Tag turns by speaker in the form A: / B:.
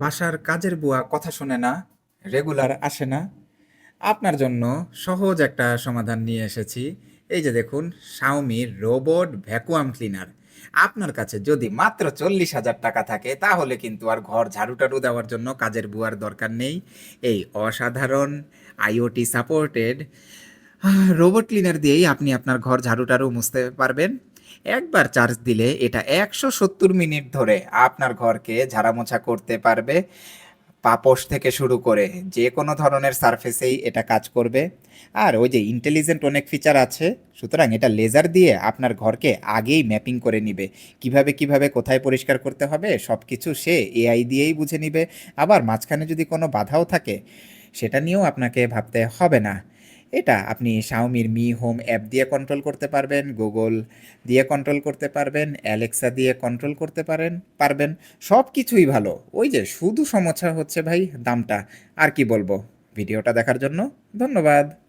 A: বাসার কাজের বুয়া কথা শোনে না রেগুলার আসে না। আপনার জন্য সহজ একটা সমাধান নিয়ে এসেছি। এই যে দেখুন শাওমির রোবট ভ্যাকুয়াম ক্লিনার আপনার কাছে যদি মাত্র চল্লিশ হাজার টাকা থাকে, তাহলে কিন্তু আর ঘর ঝাড়ু টাড়ু দেওয়ার জন্য কাজের বুয়ার দরকার নেই। এই অসাধারণ আইওটি সাপোর্টেড রোবট ক্লিনার দিয়েই আপনি আপনার ঘর ঝাড়ু টাড়ু মুছতে পারবেন। একবার চার্জ দিলে এটা একশো সত্তর মিনিট ধরে আপনার ঘরকে ঝাড়ামোছা করতে পারবে, পাপোশ থেকে শুরু করে যে কোনো ধরনের সারফেসেই এটা কাজ করবে। আর ওই যে ইন্টেলিজেন্ট অনেক ফিচার আছে, সুতরাং এটা লেজার দিয়ে আপনার ঘরকে আগেই ম্যাপিং করে নিবে। কীভাবে কীভাবে কোথায় পরিষ্কার করতে হবে সব কিছু সে এআই দিয়েই বুঝে নিবে। আবার মাঝখানে যদি কোনো বাধাও থাকে, সেটা নিয়েও আপনাকে ভাবতে হবে না। এটা আপনি শাওমির মি হোম অ্যাপ দিয়ে কন্ট্রোল করতে পারবেন গুগল দিয়ে কন্ট্রোল করতে পারবেন অ্যালেক্সা দিয়ে কন্ট্রোল করতে পারেন, পারবেন। সব কিছুই ভালো। ওই যে শুধু সমস্যা হচ্ছে ভাই দামটা। আর কি বলব? ভিডিওটা দেখার জন্য ধন্যবাদ।